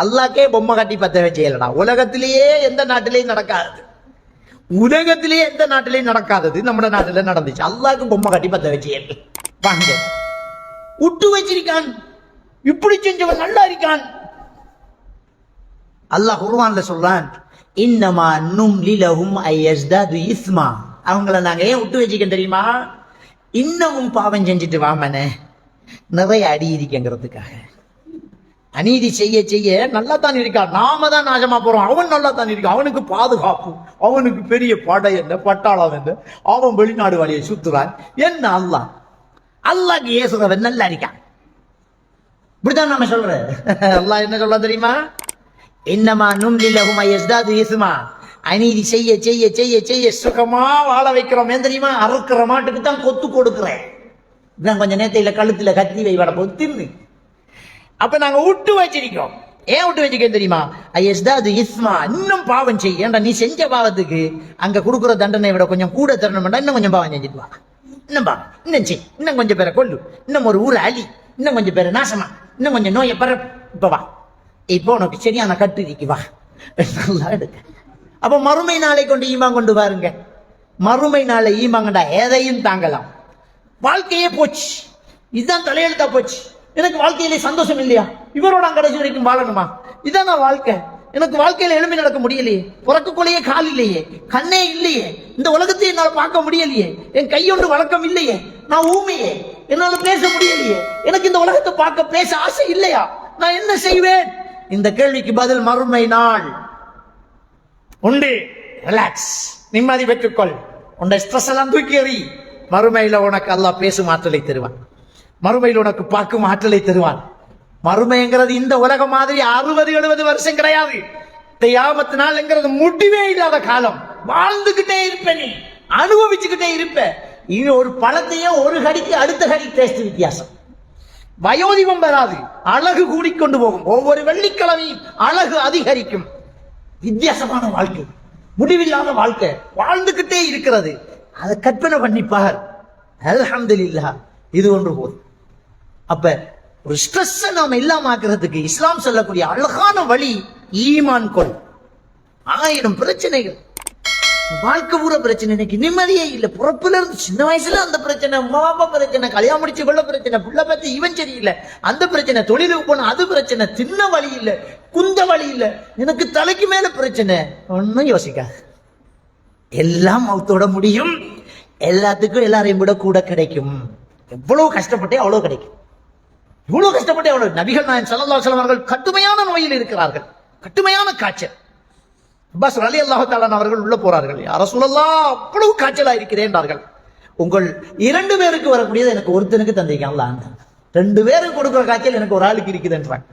அல்லாக்கே பொம்மை கட்டி பத்தவே செய்யலடா உலகத்திலேயே எந்த நாட்டிலையும் நடக்காது உலகத்திலேயே எந்த நாட்டிலையும் நடக்காதது நம்ம நாட்டுல நடந்துச்சு. அல்லாக்கு பொம்மை கட்டி பத்த வச்சு வாங்க. விட்டு வச்சிருக்கான். இப்படி செஞ்சவன் நல்லா இருக்கான். அல்லாஹ் குர்ஆன்ல சொல்றான் இன்னமா நும் லஹும் ஐயஸ்தாது இஸ்மா. அவங்கள நாங்க ஏன் விட்டு வச்சுக்க தெரியுமா? இன்னமும் பாவம் செஞ்சுட்டு வாமனே. நிறைய அடி இருக்கங்கிறதுக்காக அநீதி செய்ய செய்ய நல்லா தான் இருக்கான் நாம தான் நாசமா போறோம். அவன் நல்லா தான் இருக்கான் அவனுக்கு பாதுகாப்பு. அவனுக்கு பெரிய படை என்ன? பட்டாளம் என்ன? அவன் வெளிநாடு வழியை சுத்துறான் என்ன அல்லாஹ் அல்லாக்கு ஏசுறவன் நல்லா இருக்கான். இப்படிதான் நம்ம சொல்ற அல்லாஹ் என்ன சொல்ல தெரியுமா? என்னமா நுண்ணிலகுமா எஸ்தாது ஏசுமா அநீதி செய்ய செய்ய செய்ய செய்ய சுகமா வாழ வைக்கிறோம். ஏன் தெரியுமா? அறுக்கிற மாட்டுக்கு தான் கொத்து கொடுக்குறேன். இதான் கொஞ்சம் நேரத்தையில கழுத்தில் கத்தி வைவாட போது தின்னு. அப்ப நாங்க விட்டு வச்சிருக்கோம். ஏன் விட்டு வச்சுக்கேன் தெரியுமா? ஐயஸ்தாது இஸ்மா இன்னும் பாவம் செய்ய ஏன்டா நீ செஞ்ச பாவத்துக்கு அங்க கொடுக்குற தண்டனை விட கொஞ்சம் கூட தரணும்டா இன்னும் கொஞ்சம் பாவம் செஞ்சுட்டு வா. இன்னும் பாவம். இன்னும் செய். இன்னும் கொஞ்சம் பேரை கொல்லு. இன்னும் ஒரு ஊரை அழி. இன்னும் கொஞ்சம் பேரை நாசமா. இன்னும் கொஞ்சம் நோயை பெற இப்ப வா. இப்போ உனக்கு சரியான கட்டு இருக்கு. வா. நல்லா எடுக்க. அப்ப மறுமை நாளை கொண்டு ஈமான் கொண்டு பாருங்க மறுமை நாளை ஈமாங்கண்டா எதையும் தாங்கலாம். வாழ்க்கையே போச்சு. இதுதான் தலையெழுத்தா போச்சு. எனக்கு வாழ்க்கையிலே சந்தோஷம் இல்லையா? இவரோட கடைசி வரைக்கும் வாழணுமா? இதான் நான் வாழ்க்கை. எனக்கு வாழ்க்கையில எழும்பி நடக்க முடியலையே. பிறக்கக்குள்ளேயே கால் இல்லையே. கண்ணே இல்லையே. இந்த உலகத்தை என்னால் பார்க்க முடியலையே. என் கையொன்று வழக்கம் இல்லையே. நான் ஊமையே. என்னால் பேச முடியலையே. எனக்கு இந்த உலகத்தை பார்க்க பேச ஆசை இல்லையா? நான் என்ன செய்வேன்? இந்த கேள்விக்கு பதில் மறுமை நாள். உண்டு. ரிலாக்ஸ் நிம்மதி பெற்றுக்கொள். உன்னை ஸ்ட்ரெஸ் எல்லாம் தூக்கி எறி. மறுமையில உனக்கு அல்லாஹ் பேசும் ஆற்றலை தருவான். மறுமையில் உனக்கு பார்க்கும் ஆற்றலை தருவான். மறுமைங்கிறது இந்த உலகம் மாதிரி அறுபது எழுபது வருஷம் கிடையாது. தியாமத்து நாள்ங்கிறது முடிவே இல்லாத காலம். வாழ்ந்துகிட்டே இருப்ப நீ. அனுபவிச்சுக்கிட்டே இருப்ப. இது ஒரு பழத்தையும் ஒரு கடிக்கு அடுத்த கடி டேஸ்ட் வித்தியாசம். வயோதிபம் வராது. அழகு கூடிக்கொண்டு போகும். ஒவ்வொரு வெள்ளிக்கிழமையும் அழகு அதிகரிக்கும். வித்தியாசமான வாழ்க்கை. முடிவில்லாத வாழ்க்கை. வாழ்ந்துகிட்டே இருக்கிறது. அதை கற்பனை பண்ணிப்பார் அல்ஹம்துலில்லாஹ். இது ஒன்று போதும். அப்ப ஒரு ஸ்ட்ரெஸ் நாம இல்லாம ஆக்குறதுக்கு இஸ்லாம் சொல்லக்கூடிய அழகான வழி ஈமான் கொள் ஆயிரம் பிரச்சனைகள். வாழ்க்கை பூரா பிரச்சனை. இன்னைக்கு நிம்மதியே இல்ல. பிறப்புல இருந்து சின்ன வயசுல அந்த பிரச்சனை அம்மா அப்பா பிரச்சனை கல்யாணம் முடிச்சு கொள்ள பிரச்சனை புள்ள பத்தி இவன் சரியில்லை. அந்த பிரச்சனை தொழிலுக்கு போன அது பிரச்சனை தின்ன வழி இல்ல குந்த வழி இல்ல. எனக்கு தலைக்கு மேல பிரச்சனை. ஒன்னும் யோசிக்காது. எல்லாம் மௌத்தோட முடியும். எல்லாத்துக்கும் எல்லாரையும் விட கூட கிடைக்கும். எவ்வளவு கஷ்டப்பட்டே அவ்வளவு கிடைக்கும். இவ்வளவு கஷ்டப்பட்டு அவ்வளவு நபிகள் நாயன் சல்லா அலைஹி அவர்கள் கடுமையான நோயில் இருக்கிறார்கள். கடுமையான காய்ச்சல். அப்பாஸ் அலி அல்லாஹாலான் அவர்கள் உள்ள போறார்கள். யார சொல்லலாம் அவ்வளவு காய்ச்சலா இருக்கிறேன் என்றார்கள் உங்கள் இரண்டு பேருக்கு வரக்கூடியது எனக்கு ஒருத்தனுக்கு தந்திருக்கான். ரெண்டு பேருக்கு கொடுக்குற காய்ச்சல் எனக்கு ஒரு ஆளுக்கு இருக்குதுன்றாங்க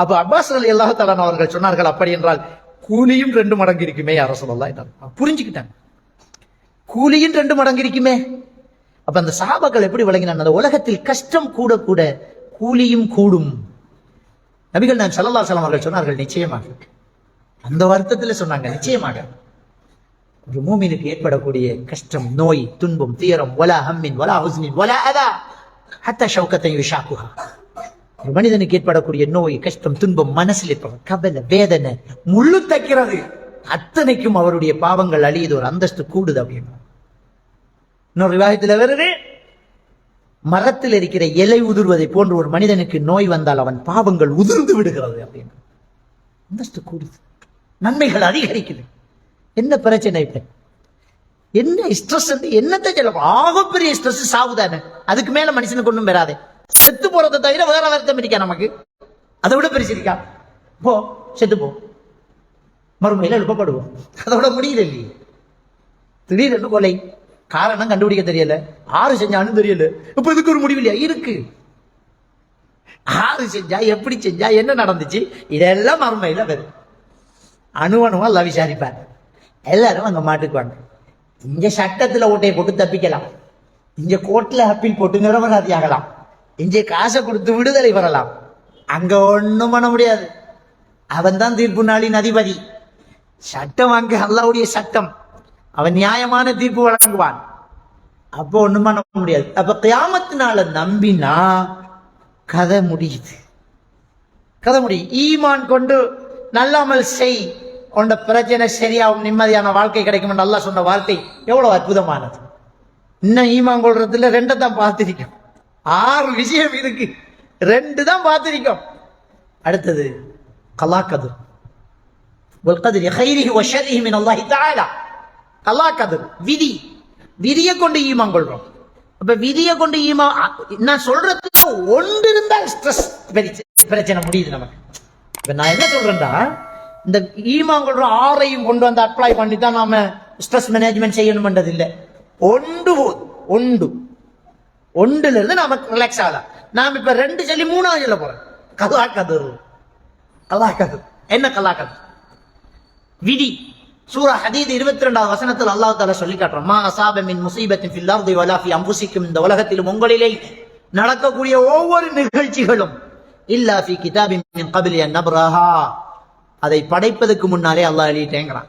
அப்ப அப்பாஸ் அலி அல்லாஹாலான் அவர்கள் சொன்னார்கள் அப்படி என்றால் கூலியும் ரெண்டு மடங்கு இருக்குமே யார சொல்லலாம் என்றார் புரிஞ்சுக்கிட்டாங்க. கூலியும் ரெண்டு மடங்கு இருக்குமே. அப்ப அந்த சாபாக்கள் எப்படி விளங்கினாங்க? அந்த உலகத்தில் கஷ்டம் கூட கூட கூலியும் கூடும். நபிகள் நான் சல்லல்லா சலம் அவர்கள் சொன்னார்கள் நிச்சயமாக. அந்த வருத்தத்தில் சொன்னாங்க நிச்சயமாக. ஒரு மூமினுக்கு ஏற்படக்கூடிய கஷ்டம் நோய் துன்பம் தீரம் ஒலா ஹம்மின் ஒலா ஹுஸ்னின் ஒலா அதா ஹத்த ஷௌகத்தை யுஷாக்குஹா. ஒரு மனிதனுக்கு ஏற்படக்கூடிய நோய் கஷ்டம் துன்பம் மனசில் ஏற்படும். கவலை வேதனை முள்ளு தைக்கிறது. அத்தனைக்கும் அவருடைய பாவங்கள் அழியுது ஒரு அந்தஸ்து கூடுது அப்படின்னு. இன்னொரு விவாகத்தில் வருது மரத்தில் இருக்கிற இலை உதிர்வதை போன்று ஒரு மனிதனுக்கு நோய் வந்தால் அவன் பாவங்கள் உதிர்ந்து விடுகிறது அப்படின்னு. அந்தஸ்து கூடுது. நன்மைகள் அதிகரிக்குது. என்ன பிரச்சனை இப்ப? என்ன ஸ்ட்ரெஸ் என்னத்தை சொல்ல ஆகப்பெரிய ஸ்ட்ரெஸ் சாவுதானே அதுக்கு மேல மனுஷனுக்கு ஒண்ணும் பெறாதே செத்து போறதை தவிர வேற வருத்தம் இருக்கா நமக்கு? அதை விட பிரிச்சிருக்கா போ செத்து போ. மறுமையில எழுப்பப்படுவோம். அதோட முடியல இல்லையே. திடீரென்று கொலை. காரணம் கண்டுபிடிக்க தெரியல. ஆறு செஞ்சாலும் தெரியல. இப்ப இதுக்கு ஒரு முடிவு இல்லையா? இருக்கு. ஆறு செஞ்சா எப்படி செஞ்சா என்ன நடந்துச்சு? இதெல்லாம் மறுமையில வரும். அணு அணுவா எல்லாம் விசாரிப்பார் எல்லாரும் அங்க மாட்டுக்குவாங்க. இங்க சட்டத்துல ஓட்டையை போட்டு தப்பிக்கலாம். இங்க கோர்ட்ல அப்பீல் போட்டு நிரபராதி ஆகலாம். இங்கே காசை கொடுத்து விடுதலை பெறலாம். அங்க ஒண்ணும் பண்ண முடியாது. அவன் தான் தீர்ப்பு நாளின் அதிபதி. சட்டம் அங்க அல்லாவுடைய சட்டம். அவன் நியாயமான தீர்ப்பு வழங்குவான் அப்போ ஒண்ணும் பண்ண முடியாது அப்ப கியாமத்தினால நம்பினா கதை முடியுது கதை முடியும் ஈமான் கொண்டு நல்லாமல் செய் உண்ட பிரச்சனை சரியாகும் நிம்மதியான வாழ்க்கை கிடைக்கும் என்று அல்லாஹ் சொன்ன வார்த்தை எவ்வளவு அற்புதமானது இன்னும் ஈமான் கொள்றதுல ரெண்டை தான் பார்த்திருக்கோம் ஆறு விஷயம் இருக்கு ரெண்டு தான் பார்த்திருக்கோம் அடுத்தது கலாக்கது والقدر خيره وشره من الله تعالى கலாக்கதிர் விதி. விதியை கொண்டு ஈமான் கொள்றோம். அப்ப விதியை கொண்டு ஈமா நான் சொல்றதுல ஒன்று இருந்தால் ஸ்ட்ரெஸ் பிரச்சனை முடியுது நமக்கு. இப்ப நான் என்ன சொல்றேன்டா? இந்த ஈமான் கொள்ற ஆறையும் கொண்டு வந்து அப்ளை பண்ணி தான் நாம ஸ்ட்ரெஸ் மேனேஜ்மெண்ட் செய்யணும்ன்றது இல்லை ஒன்று போதும் ஒன்று. ஒன்றுல இருந்து நாம ரிலாக்ஸ் ஆகலாம். நாம இப்ப ரெண்டு சொல்லி மூணாவது சொல்ல போறோம். கலா கதர் என்ன கலா கதர் விதி. சூரா ஹதீத் இருபத்தி ரெண்டாவது வசனத்தில் அல்லாஹ் தாலா சொல்லி காட்டுறோம் மா முசீபத்தின் ஃபில் அர்தி அம்புசிக்கும் இந்த உலகத்திலும் உங்களிலே நடக்கக்கூடிய ஒவ்வொரு நிகழ்ச்சிகளும் இல்லா ஃபி கிதாபின் மின் கபிலி அதை படைப்பதற்கு முன்னாலே அல்லாஹ் எழுதிட்டேங்கிறான்.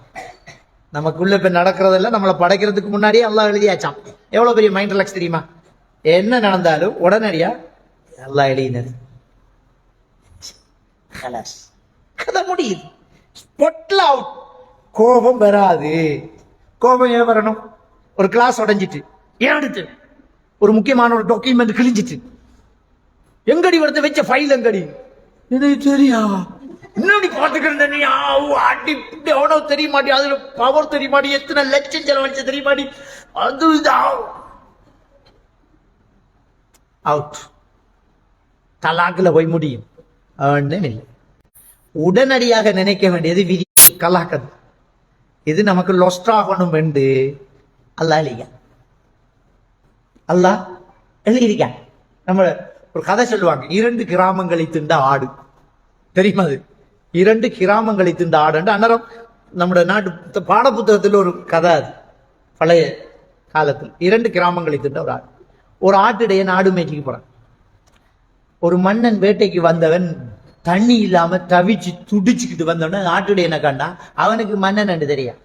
நமக்குள்ள இப்ப நடக்கிறதெல்லாம் நம்மளை படைக்கிறதுக்கு முன்னாடியே அல்லாஹ் எழுதியாச்சாம். எவ்வளவு பெரிய மைண்ட் ரிலாக்ஸ் தெரியுமா? என்ன நடந்தாலும் உடனடியா அல்லாஹ் எழுதினது கதை முடியுது. ஸ்பொட்ல அவுட் கோபம் வராது. கோபம் ஏன் வரணும்? ஒரு கிளாஸ் உடைஞ்சிட்டு. ஏன் அடுத்து ஒரு முக்கியமான ஒரு டாக்குமெண்ட் கிழிஞ்சிட்டு. எங்கடி ஒருத்த வச்ச ஃபைல் எங்கடி? எனக்கு தெரியா? இன்னும் நீ பார்த்துக்கிறேன் நீ? ஆவு, அடி இப்படி அவனோ தெரிய மாட்டி அதுல பவர் தெரிய மாட்டி எத்தனை லட்சம் செலவழிச்ச தெரிய மாட்டி அது இது? அவுட் தலாக்கில் போய் முடியும். ஒண்ணும் இல்லை. உடனடியாக நினைக்க வேண்டியது விதி கலாக்கது. இது நமக்கு லொஸ்ட் ஆகணும் என்று அல்லாஹ் எழுதிக்க அல்லாஹ் எழுதியிருக்க நம்ம ஒரு கதை சொல்லுவாங்க இரண்டு கிராமங்களை திண்ட ஆடு. தெரியுமா அது? இரண்டு கிராமங்களை திண்ட ஆடு. அன்னரம் நம்ம நாட்டு பாடப்புத்தகத்தில் ஒரு கதை அது. பழைய காலத்தில். இரண்டு கிராமங்களை திண்ட ஒரு ஆடு. ஒரு ஆட்டுடைய நாடு மேய்ச்சிக்கு போறான். ஒரு மன்னன் வேட்டைக்கு வந்தவன் தண்ணி இல்லாம தவிச்சு துடிச்சுக்கிட்டு வந்தோடனே ஆட்டுடைய என்ன கண்டா? அவனுக்கு மன்னன் தெரியா தெரியும்.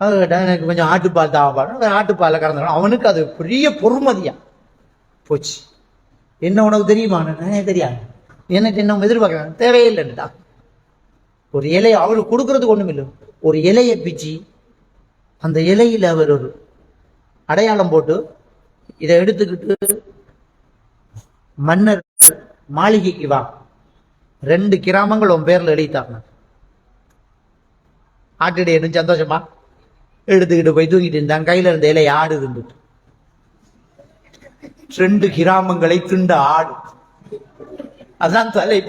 கேட்டா, எனக்கு கொஞ்சம் ஆட்டுப்பால் தாவாடு ஆட்டுப்பால கறந்தவன் அவனுக்கு அது பெரிய பொறுமதியா. போச்சு. என்ன உனக்கு தெரியுமா? தெரியாது. எனக்கு என்ன எதிர்பார்க்குறாங்க தேவையில்லைன்னுடா ஒரு இலையை அவருக்கு கொடுக்கறதுக்கு ஒண்ணும் இல்லை. ஒரு இலையை பிச்சு அந்த இலையில அவர் ஒரு அடையாளம் போட்டு இதை எடுத்துக்கிட்டு மன்னர் மாளிகைக்கு வா. ரெண்டு கிராமங்கள் உன் பேர்ல எழுதித்தாங்க. ஆட்டுடைய சந்தோஷமா? எடுத்துக்கிட்டு போய் தூங்கிட்டு இருந்தான். கையில இருந்த இலை ஆடு இருந்துட்டு ரெண்டு கிராமங்களை திண்ட ஆடு. அதான் தலை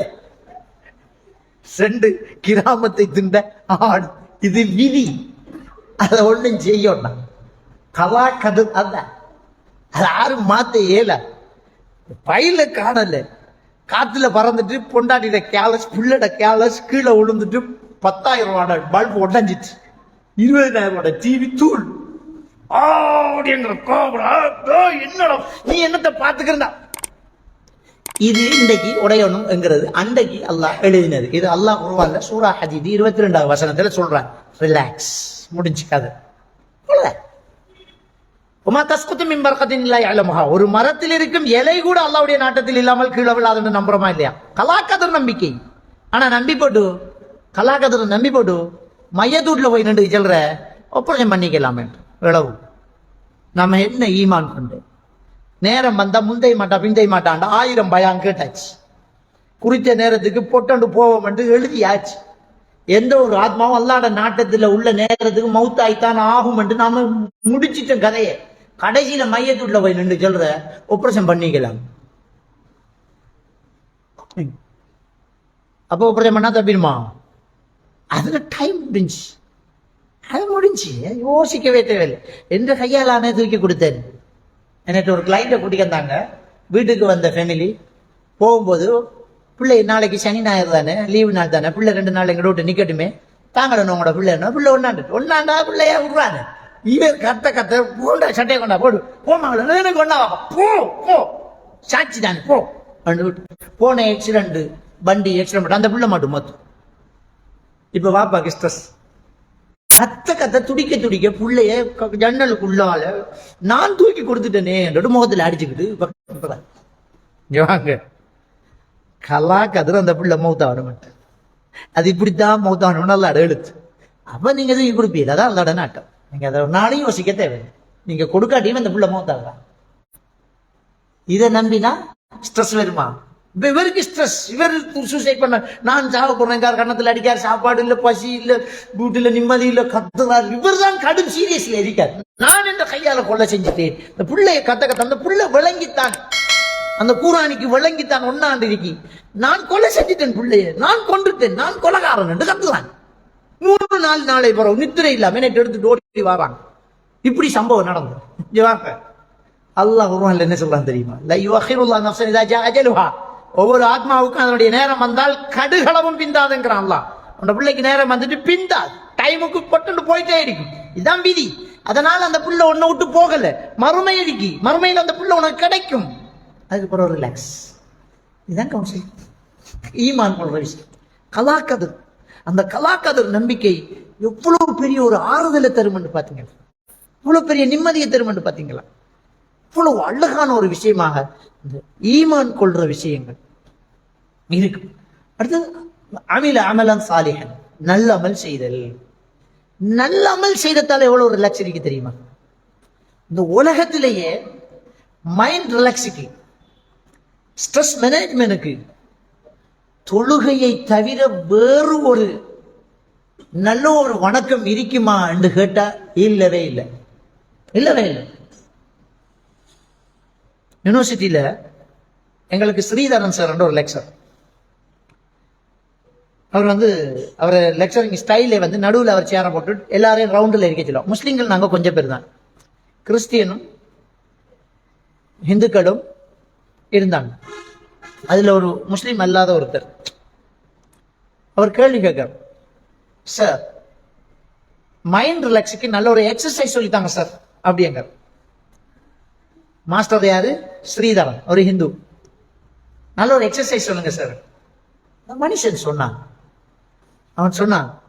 ரெண்டு கிராமத்தை திண்ட ஆடு. இது விதி. அதை ஒண்ணும் செய்யணும். கலா கதை அதான் அது யாரும் மாத்த இயல. பயில காணல. காத்துல பறந்துட்டு பொண்டாட்டிட கேலஸ் புள்ளட கேலஸ் கீழே விழுந்துட்டு பத்தாயிரம் ரூபாட பல்ப் உடஞ்சிட்டு இருபதாயிரம் ரூபாட டிவி தூள். ஆ, அப்படிங்கிற கோபுரம். என்னடா? நீ என்னத்தை பாத்துக்கிறா இது இன்றைக்கு உடையணும் என்கிறது அன்றைக்கு அல்லாஹ் எழுதினது. இது அல்லாஹ் உருவாங்க சூரா ஹதீது இருபத்தி ரெண்டாவது வசனத்துல சொல்றான். ரிலாக்ஸ் முடிஞ்சுக்காது உமா தஸ்குத்து மின்பர்கத்தின் இல்லை அலமுகா ஒரு மரத்தில் இருக்கும் இலை கூட அல்லாவுடைய நாட்டத்தில் இல்லாமல் கீழே விழாதுன்னு நம்புறோமா இல்லையா? கலாக்கதர் நம்பிக்கை. ஆனா நம்பி போட்டு கலாக்கதர் நம்பி போட்டு மையத்தூட்ல போய் நின்று செல்ற ஆபரேஷன் பண்ணிக்கலாமே. இளவு நம்ம என்ன ஈமான் கொண்டு? நேரம் வந்தா முந்தைய மாட்டா பிந்தை மாட்டாண்டா ஆயிரம் பயம் கேட்டாச்சு. குறித்த நேரத்துக்கு பொட்டண்டு போவோம் என்று எழுதியாச்சு. எந்த ஒரு ஆத்மாவும் அல்லாட நாட்டத்தில் உள்ள நேரத்துக்கு மவுத்தாய்த்தான் ஆகும் என்று நாம முடிச்சிட்டோம் கதையை. கடைசியில மையத்துள்ள போய் நின்று சொல்ற ஆபரேஷன் பண்ணிக்கலாம். அப்போ ஆபரேஷன் பண்ணா தப்பிடுமா? அதுல டைம் முடிஞ்சு. அது முடிஞ்சு. யோசிக்கவே தேவையில்லை. எந்த கையாலானே தூக்கி கொடுத்தேன்? எனக்கு ஒரு கிளைண்ட்டை கூட்டிட்டு வீட்டுக்கு வந்த ஃபேமிலி போகும்போது பிள்ளை நாளைக்கு சனி ஞாயிறு தானே? லீவு நாள் தானே? பிள்ளை ரெண்டு நாள் எங்கள்கிட்ட விட்டு நிக்கட்டுமே? தாங்கடணும் உங்களோட பிள்ளை. என்ன பிள்ளை ஒன்னாண்டு ஒன்னாண்டா பிள்ளையா விடுறாங்க இவர் கத்த கத்த போண்டா சட்டையை கொண்டா போடு. போமாங்களா எனக்கு கொண்டா போ போ. சாட்சி தானே. போ. போன ஆக்சிடென்ட் வண்டி ஆக்சிடென்ட் அந்த பிள்ளை மட்டும் மொத்தம். இப்ப வாப்பாக்கு ஸ்ட்ரெஸ் கத்த கத்த துடிக்க துடிக்க பிள்ளைய ஜன்னலுக்குள்ளால நான் தூக்கி கொடுத்துட்டேனே முகத்துல அடிச்சுக்கிட்டு வாங்க. கலா கதிர அந்த பிள்ளை மௌத்தாவிட மாட்டேன். அது இப்படித்தான் மௌத்தாவணும் நல்லா எழுத்து அப்ப நீங்க தூக்கி கொடுப்பீங்க அதான் அதோட நாட்டம். நீங்க அதை ஒரு நாளையும் யோசிக்க தேவை. நீங்க கொடுக்காட்டியும் அந்த பிள்ளை மௌத்தாகலாம் இதை நம்பினா ஸ்ட்ரெஸ் வருமா இப்ப இவருக்கு ஸ்ட்ரெஸ் இவர் சூசைட் பண்ண நான் சாக போறேன் கண்ணத்தில் அடிக்கார் சாப்பாடு இல்ல பசி இல்ல வீட்டில் நிம்மதி இல்ல கத்துறார். இவர் தான் கடும் சீரியஸ்ல இருக்கார். நான் என்ற கையால கொலை செஞ்சுட்டேன். இந்த பிள்ளைய கத்த கத்த அந்த பிள்ளை விளங்கித்தான். அந்த கூராணிக்கு விளங்கித்தான் ஒன்னாண்டு இருக்கி நான் கொலை செஞ்சுட்டேன் பிள்ளைய. நான் கொன்றுட்டேன். நான் கொலகாரன் என்று கத்துறான். மூணு நாள் நாளை பிறகு நித்திரை இல்லாம நேற்று எடுத்துட்டு ஓடி வராங்க இப்படி சம்பவம் நடந்தது. வாங்க அல்லாஹ் குர்ஆன்ல என்ன சொல்றான் தெரியுமா? ல யுஅഖிருல்லாஹு நஃப்ஸன் இதா ஜா அஜலுஹா ஒவ்வொரு ஆத்மாவுக்கும் அதனுடைய நேரம் வந்தால் கடுகளவும் பிந்தாதுங்கிறான் அல்லாஹ். அந்த பிள்ளைக்கு நேரம் வந்துட்டு பிந்தாது. டைமுக்கு பொட்டுன்னு போயிட்டே இருக்கும். இதான் விதி. அதனால அந்த புள்ள உன்னை விட்டு போகல. மறுமை இருக்கு மறுமையில் அந்த புள்ள உனக்கு கிடைக்கும். அதுக்கப்புறம் ரிலாக்ஸ் இதுதான் கவுன்சிலிங் ஈமான் கொள்ற விஷயம். கலாக்கது. அந்த கலாக்கதர் நம்பிக்கை எவ்வளவு பெரிய ஒரு ஆறுதலை தரும்னு பார்த்தீங்களா இவ்வளவு பெரிய நிம்மதியை தரும்னு பார்த்தீங்களா இவ்வளவு அழகான ஒரு விஷயமாக இந்த ஈமான் கொள்ற விஷயங்கள் இருக்கு. அடுத்தது அமில அமலம் சாலிகன் நல்ல அமல் செய்தல். நல்ல அமல் செய்ததால் எவ்வளவு ரிலாக்ஸ் இருக்கு தெரியுமா? இந்த உலகத்திலேயே மைண்ட் ரிலாக்ஸுக்கு ஸ்ட்ரெஸ் மேனேஜ்மெண்ட்டுக்கு தொழுகையை தவிர வேறு ஒரு நல்ல ஒரு வணக்கம் இருக்குமா என்று கேட்டா இல்லவே இல்லை. இல்லவே இல்லை. யூனிவர்சிட்டியில எங்களுக்கு ஸ்ரீதரன் சார் ஒரு லெக்சர் அவர் வந்து அவர் லெக்சரிங் ஸ்டைலே வந்து நடுவில் அவர் சேரை போட்டு எல்லாரையும் ரவுண்டில் இருக்க சொல்லுவோம் முஸ்லீம்கள் நாங்கள் கொஞ்சம் பேர் தான். கிறிஸ்டியனும் இந்துக்களும் இருந்தாங்க. அதுல ஒரு முஸ்லீம் அல்லாத ஒருத்தர். அவர் கேள்வி கேட்கிறார். சார் மைண்ட் ரிலாக்ஸுக்கு நல்ல ஒரு எக்ஸசைஸ் சொல்லித்தாங்க சார் அப்படிங்க மாஸ்டர் யாரு? ஸ்ரீதரன் ஒரு ஹிந்து. நல்ல ஒரு எக்ஸசைஸ் சொல்லுங்க சார் மனுஷன் சொன்னான். அவன் சொன்னான்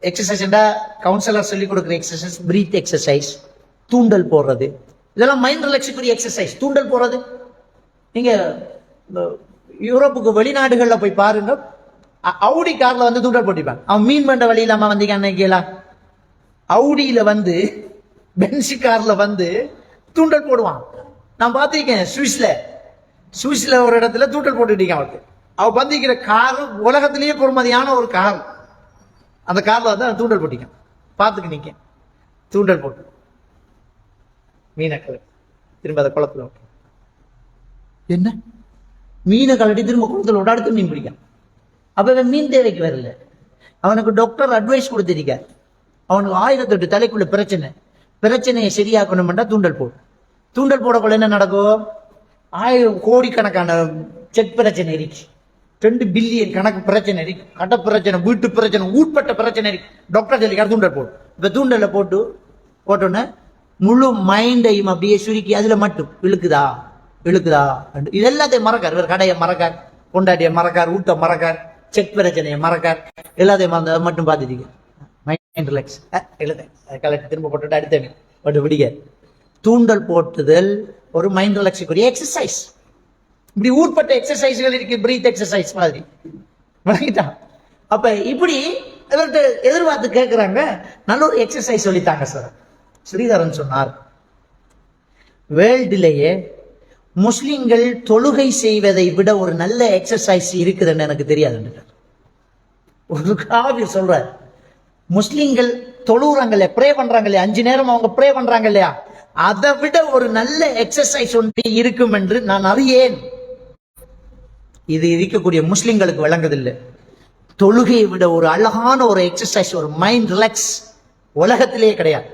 எக்ஸசைஸ்டா கவுன்சிலர் சொல்லி கொடுக்குற எக்ஸசைஸ் பிரீத் எக்ஸசைஸ் தூண்டல் போடுறது. இதெல்லாம் மைண்ட் ரிலாக்ஸுக்குரிய எக்ஸசைஸ் தூண்டல் போடுறது. நீங்க இந்த யூரோப்புக்கு வெளிநாடுகளில் போய் பாருங்க. அவுடி கார்ல வந்து தூண்டல் போட்டிப்பான் அவன் மீன் பண்ற வழி இல்லாம வந்தீங்க அன்னைக்கேலா அவுடியில வந்து பென்சி கார்ல வந்து தூண்டல் போடுவான். நான் பார்த்துருக்கேன் சுவிஸ்ல. சுவிஸ்ல ஒரு இடத்துல தூண்டல் போட்டுட்டீங்க அவனுக்கு அவ வந்திருக்கிற கார் உலகத்திலேயே பொறுமதியான ஒரு கார். அந்த கார்ல வந்து அவன் தூண்டல் போட்டிக்கான். பார்த்துக்கு நிக்க தூண்டல் போட்டு. மீனக்கள் திரும்ப அதை குளத்துல என்ன? மீனை கலட்டி திரும்ப குளத்தில் விட அடுத்து மீன் பிடிக்கான் அப்போ இவன் மீன் தேவைக்கு வரல. அவனுக்கு டாக்டர் அட்வைஸ் கொடுத்துருக்கார். அவனுக்கு ஆயிரத்தெட்டு தலைக்குள்ள பிரச்சனை. பிரச்சனையை சரியாக்கணும்னா தூண்டல் போடு. தூண்டல் போடக்குள்ள என்ன நடக்கும்? ஆயிரம் கோடிக்கணக்கான செக் பிரச்சனை இருக்கு. ரெண்டு பில்லியன் கணக்கு பிரச்சனை இருக்கு. கட்ட பிரச்சனை வீட்டு பிரச்சனை உட்பட்ட பிரச்சனை இருக்கு. டாக்டர் சொல்லிக்கார் தூண்டல் போடு. இப்போ தூண்டல்ல போட்டு போட்டோன்னே முழு மைண்டையும் அப்படியே சுருக்கி அதில் மட்டும் இழுக்குதா? இழுக்குதா இது எல்லாத்தையும் மறக்கார். இவர் கடையை மறக்கார் கொண்டாட்டிய மறக்கார் ஊட்ட மறக்கார் செக் பிரச்சனையை மறக்கார். எல்லாத்தையும் மறந்த மட்டும் பார்த்துட்டீங்க. மைண்ட் ரிலாக்ஸ் எழுத. கலெக்ட் திரும்ப போட்டுட்டு அடுத்த பட்டு பிடிக்க தூண்டல் போட்டுதல் ஒரு மைண்ட் ரிலாக்ஸுக்குரிய எக்ஸசைஸ் இப்படி ஊட்பட்ட எக்ஸசைஸ்கள் இருக்கு பிரீத் எக்ஸசைஸ் மாதிரி. விளங்கிட்டா அப்ப இப்படி இவர்கிட்ட எதிர்பார்த்து கேட்கிறாங்க நல்ல ஒரு எக்ஸசைஸ் சொல்லித்தாங்க சார். ஸ்ரீதரன் சொன்னார் வேல்டிலேயே முஸ்லிம்கள் தொழுகை செய்வதை விட ஒரு நல்ல எக்ஸசைஸ் இருக்குதுன்னு எனக்கு தெரியாது ஒரு காவி முஸ்லிம்கள் தொழுறாங்க இல்லையா ப்ரே பண்றாங்க இல்லையா அஞ்சு நேரம் அவங்க ப்ரே பண்றாங்க இல்லையா அதை விட ஒரு நல்ல எக்ஸசைஸ் ஒன்று இருக்கும் என்று நான் அறியேன். இது இருக்கக்கூடிய முஸ்லிம்களுக்கு விளங்குதில்லை தொழுகையை விட ஒரு அழகான ஒரு எக்ஸசைஸ் ஒரு மைண்ட் ரிலாக்ஸ் உலகத்திலேயே கிடையாது.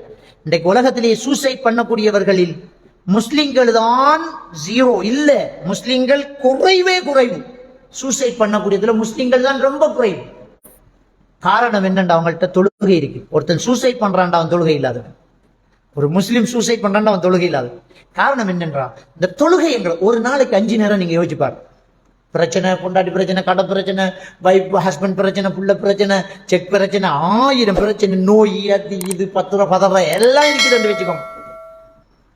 இன்றைக்கு உலகத்திலேயே சூசைட் பண்ணக்கூடியவர்களில் முஸ்லிம்கள் தான் ஜீரோ இல்ல முஸ்லிம்கள் குறைவே குறைவு. சூசைட் பண்ணக்கூடியதுல முஸ்லிம்கள் தான் ரொம்ப குறைவு. காரணம் என்னண்டா? அவங்கள்ட்ட தொழுகை இருக்கு. ஒருத்தன் சூசைட் பண்றான்டா அவன் தொழுகை இல்லாதவன். ஒரு முஸ்லீம் சூசைட் பண்றான்டா அவன் தொழுகை இல்லாதவன். காரணம் என்னன்றா? இந்த தொழுகை என்ற ஒரு நாளைக்கு அஞ்சு நேரம் நீங்க யோசிச்சு பிரச்சனை கொண்டாடி பிரச்சனை கடை பிரச்சனை வைஃப் ஹஸ்பண்ட் பிரச்சனை புள்ள பிரச்சனை செக் பிரச்சனை ஆயிரம் பிரச்சனை நோய் அது இது பத்து ரூபா பதற எல்லாம் இருக்குதுன்னு வச்சுக்கோங்க.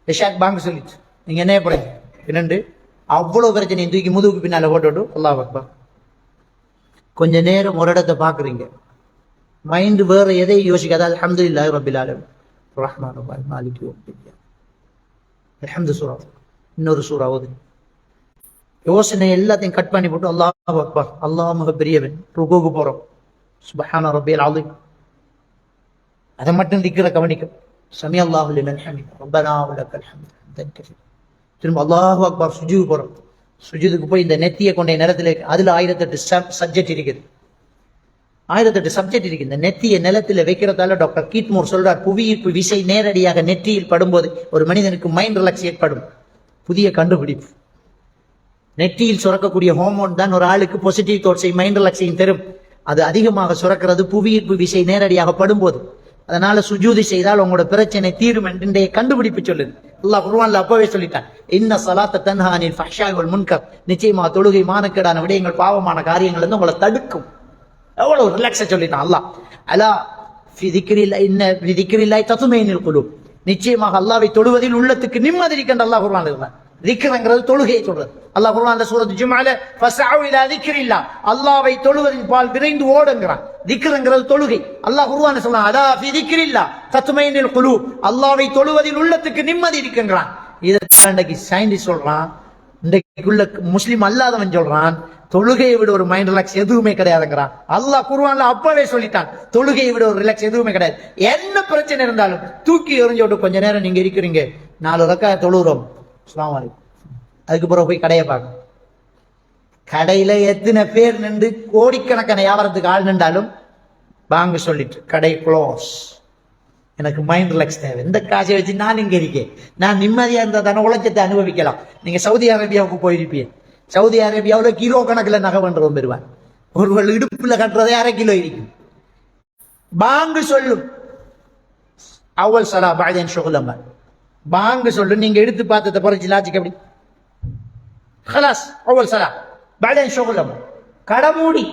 ரிஷாக் பாங்க சொல்லிச்சு. நீங்க என்ன போறீங்க என்னண்டு? அவ்வளவு பிரச்சனையும் தூக்கி முதுகுக்கு பின்னால போட்டு அல்லாஹ் அக்பா கொஞ்ச நேரம் ஒரு இடத்தை பாக்குறீங்க மைண்ட் வேற எதையும் யோசிக்காது? அல்ஹம்துலில்லாஹி இல்லாஹ் ரபிலாலும் ரஹ்மான் ரஹீம். மாலிக் யௌமிddin அல்ஹம்து சூரா. இன்னொரு சூறா ஓது. யோசனை எல்லாத்தையும் கட் பண்ணி போட்டு அல்லாஹ் அக்பர். அல்லாஹ் மிக பெரியவன் ருகோக்கு போறோம். சுபஹான ரபியல் ஆலிம் அதை மட்டும் திக்கிற கவனிக்கும். சமி அல்லாஹு லிமன் ரப்பனா வலக்கல் திரும்ப அல்லாஹ் அக்பார் சுஜிவுக்கு போறோம். சுஜிதுக்கு போய் இந்த நெத்தியை கொண்ட நேரத்தில் அதுல ஆயிரத்தெட்டு சப்ஜெக்ட் இருக்குது. ஆயிரத்தெட்டு சப்ஜெக்ட் இருக்கு இந்த நெத்தியை நிலத்துல வைக்கிறதால டாக்டர் கீட்மோர் சொல்றார் புவியீர்ப்பு விசை நேரடியாக நெற்றியில் படும்போது ஒரு மனிதனுக்கு மைண்ட் ரிலாக்ஸ் ஏற்படும். புதிய கண்டுபிடிப்பு. நெற்றியில் சுரக்கக்கூடிய ஹோமோன் தான் ஒரு ஆளுக்கு பாசிட்டிவ் தோட்ஸை மைண்ட் ரிலாக்ஸையும் தரும். அது அதிகமாக சுரக்கிறது புவியீர்ப்பு விசை நேரடியாக படும்போது. அதனால சுஜூதி செய்தால் உங்களோட பிரச்சனை தீரும் என்று கண்டுபிடிப்பு சொல்லுது. அல்லாஹ் குர்வான்ல அப்பவே சொல்லிட்டான். இன்ன சலாத்த தன்ஹானின் ஃபஹ்ஷாய் வல் முன்கர். நிச்சயமா தொழுகை மானக்கேடான விடயங்கள் பாவமான காரியங்கள் இருந்து உங்களை தடுக்கும். எவ்வளவு ரிலாக்ஸா சொல்லிட்டான் அல்லாஹ். அலா ஃபி என்ன இன்ன ஃபி திக்ரில்லாஹி தத்மைனில் நிச்சயமாக அல்லாவை தொழுவதில் உள்ளத்துக்கு நிம்மதி இருக்கின்ற அல்லாஹ் குர்வான் இருக்கிறான் திக்ருங்கிறது தொழுகையை சொல்றது. அல்லாஹ் குர்ஆன்ல சூரத் ஜும்ஆல ஃபஸ்அவு இலா திக்ரில்லா அல்லாஹ்வை தொழுவதின் பால் விரைந்து ஓடுங்கிறான். திக்ருங்கிறது தொழுகை. அல்லாஹ் குர்ஆன்ல சொல்றான் அதா ஃபி திக்ரில்லா தத்மைனில் குலூப் அல்லாஹ்வை தொழுவதில் உள்ளத்துக்கு நிம்மதி இருக்குங்கிறான் இதை இன்னைக்கு சயின்டிஸ்ட் சொல்றான் இன்றைக்குள்ள முஸ்லீம் அல்லாதவன் சொல்றான் தொழுகையை விட ஒரு மைண்ட் ரிலாக்ஸ் எதுவுமே கிடையாதுங்கிறான். அல்லாஹ் குருவான்ல அப்பவே சொல்லிட்டான் தொழுகையை விட ஒரு ரிலாக்ஸ் எதுவுமே கிடையாது. என்ன பிரச்சனை இருந்தாலும் தூக்கி எறிஞ்சு விட்டு கொஞ்ச நேரம் நீங்க இருக்கிறீங்க நாலு ரக்கா தொழுகிறோம். அஸ்ஸலாமு அலைக்கும். அதுக்கு பிறகு போய் கடையை பார்க்க கடையில எத்தனை பேர் நின்று கோடிக்கணக்கான வியாபாரத்துக்கு ஆள் நின்றாலும் வாங்க சொல்லிட்டு கடை க்ளோஸ் எனக்கு மைண்ட் ரிலாக்ஸ் தேவை. இந்த காசை வச்சு நான் இங்க இருக்கேன். நான் நிம்மதியா இருந்த தானே உலகத்தை அனுபவிக்கலாம். நீங்க சவுதி அரேபியாவுக்கு போயிருப்பீங்க. சவுதி அரேபியாவில் கிலோ கணக்கில் நகை பண்றவன் பெறுவான். ஒருவள் இடுப்புல கட்டுறதே அரை கிலோ இருக்கும். பாங்கு சொல்லும். அவள் சலா பாஜன் ஷுகுலம்ம பாங்கு சொல்லு நீங்க எடுத்து பார்த்ததை குறைச்சி லாஜிக் எப்படி? ஹலாஸ் அவ்வளோ சலா பேலன் ஷோகுலம் கடமூடி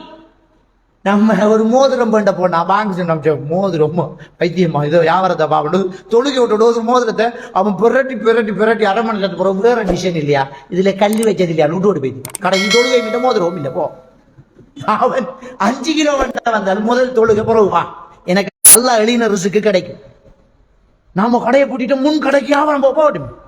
நம்ம ஒரு மோதிரம் பண்ண போனா வாங்க சொன்னோம் மோதிரம் பைத்தியமா இதோ வியாபாரத்தை பார்க்கணும். தொழுகி விட்டு ஒரு மோதிரத்தை அவன் புரட்டி புரட்டி புரட்டி அரை மணி போற வேற டிசைன் இல்லையா? இதுல கல்லு வச்சது இல்லையா? விட்டு ஓடி போயிடுது. கடை தொழுகை மீட்ட மோதிரம் இல்லை போ. அவன் அஞ்சு கிலோ வந்தால் முதல் தொழுக பிறகு வா எனக்கு நல்லா எளின ரிசுக்கு கிடைக்கும். நாம கடையை பூட்டிட்டு முன் கடைக்கு அவன் போகட்டும்.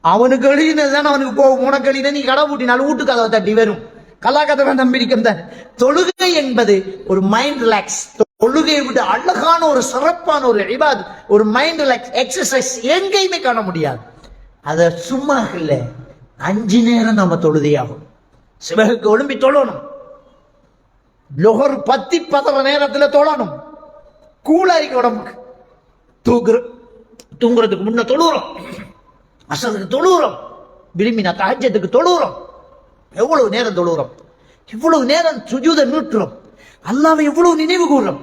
அவனுக்கு எழுதினது தானே அவனுக்கு போகும். உனக்கு எழுதின நீ கடை பூட்டினால் வீட்டு கதவை தட்டி வரும் கலாக்கதவை நம்பியிருக்கும் தான் தொழுகை என்பது ஒரு மைண்ட் ரிலாக்ஸ் தொழுகையை விட அழகான ஒரு சிறப்பான ஒரு இபாத் ஒரு மைண்ட் ரிலாக்ஸ் எக்ஸசைஸ் எங்கேயுமே காண முடியாது. அதை சும்மா இல்லை. அஞ்சு நேரம் நம்ம தொழுதையாகும் சிவகுக்கு ஒழும்பி தொழணும். லொகர் பத்தி பதற நேரத்தில் தொழணும். கூலாரிக்கு உடம்புக்கு. தூக்குற தூங்குறதுக்கு முன்ன தொழுகிறோம் அசதுக்கு தொழுகிறோம் விரும்பினா தாஜ்யத்துக்கு தொழுகிறோம் எவ்வளவு நேரம் தொழுகிறோம் இவ்வளவு நேரம் சுஜூத மீட்டுறோம் அல்லாவை எவ்வளவு நினைவு கூறுறோம்.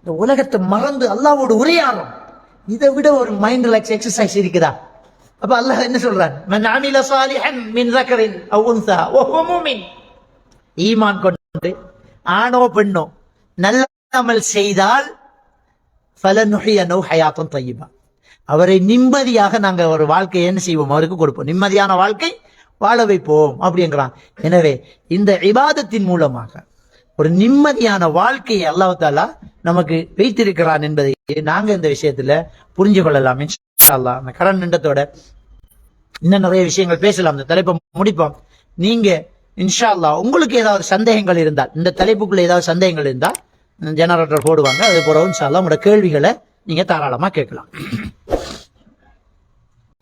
இந்த உலகத்தை மறந்து அல்லாவோடு உரையாடுறோம். இதை விட ஒரு மைண்ட் ரிலாக்ஸ் எக்ஸசைஸ் இருக்குதா? அப்ப அல்லாஹ் என்ன சொல்றான்? மன் அமில சாலிஹன் மின் ரக்கரின் அவ் உன்சா ஓஹோ மூமின். ஈமான் கொண்டு ஆணோ பெண்ணோ நல்ல அமல் செய்தால் ஃபலனுஹிய நோ ஹயாத்தம் தையிபா அவரை நிம்மதியாக நாங்க ஒரு வாழ்க்கையை என்ன செய்வோம்? அவருக்கு கொடுப்போம். நிம்மதியான வாழ்க்கை வாழ வைப்போம் அப்படிங்கிறான் எனவே இந்த இபாதத்தின் மூலமாக ஒரு நிம்மதியான வாழ்க்கையை அல்லாவதாலா நமக்கு வைத்திருக்கிறான் என்பதை நாங்க இந்த விஷயத்துல புரிஞ்சு கொள்ளலாம். அந்த கடன் நின்றத்தோட இன்னும் நிறைய விஷயங்கள் பேசலாம். இந்த தலைப்பை முடிப்போம். நீங்க இன்ஷா உங்களுக்கு ஏதாவது சந்தேகங்கள் இருந்தால் இந்த தலைப்புக்குள்ள ஏதாவது சந்தேகங்கள் இருந்தால் ஜெனரேட்டர் போடுவாங்க. அது போல இன்ஷா உங்களோட கேள்விகளை நீங்க தாராளமா கேட்கலாம்.